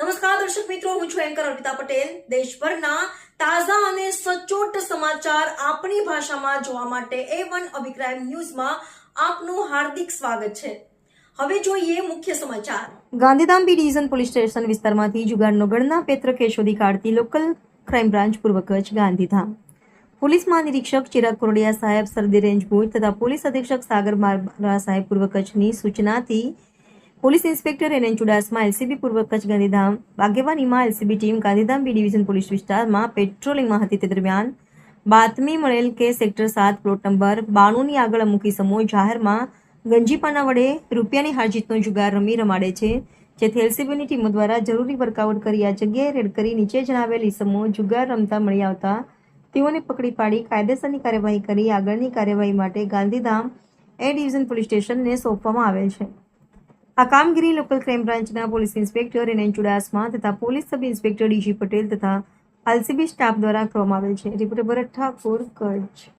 નમસ્કાર, દર્શક મિત્રો, હું છું એન્કર અર્પિતા પટેલ. દેશભરના તાજા અને સચોટ સમાચાર આપણી ભાષામાં જોવા માટે એ વન અભિપ્રાય ન્યૂઝમાં આપનું હાર્દિક સ્વાગત છે. હવે જોઈએ મુખ્ય સમાચાર. Gandhidham B division police station વિસ્તારમાંથી જુગારનો ગણના પેત્ર કેસ શોધી કાઢતી લોકલ ક્રાઇમ બ્રાન્ચ પૂર્વ કચ્છ ગાંધીધામ. પોલીસ મહાનિરીક્ષક ચિરાગ કોરડિયા સાહેબ સરદી રેન્જ ભુજ તથા પોલીસ અધિક્ષક સાગર મારવા સાહેબ પૂર્વ કચ્છની સૂચનાથી police inspector N N Chudasama LCB પૂર્વ કચ્છ ગાંધીધામ આગેવાનીમાં LCB team Gandhidham B division police વિસ્તારમાં પેટ્રોલિંગમાં હતી તે દરમિયાન. બાતમી મળેલ કે સેક્ટર સાત પ્લોટ નંબર બાણુંની આગળ અમુકી સમૂહ જાહેરમાં ગંજીપાના વડે રૂપિયાની હારજીતનો જુગાર રમી રમાડે છે, જેથી એલસીબીની ટીમો દ્વારા જરૂરી વર્કઆઉટ કરી આ જગ્યાએ રેડ કરી નીચે જણાવેલ સમૂહ જુગાર રમતા મળી આવતા તેઓને પકડી પાડી કાયદેસરની કાર્યવાહી કરી આગળની કાર્યવાહી માટે ગાંધીધામ એ ડિવિઝન પોલીસ સ્ટેશનને સોંપવામાં આવેલ છે. આ કામગીરી લોકલ ક્રાઇમ બ્રાન્ચના police inspector N N Chudasama તથા police sub inspector DG Patel તથા આલસીબી સ્ટાફ દ્વારા કરવામાં આવેલ છે. રિપોર્ટર ભરત ઠાકોર, કચ્છ.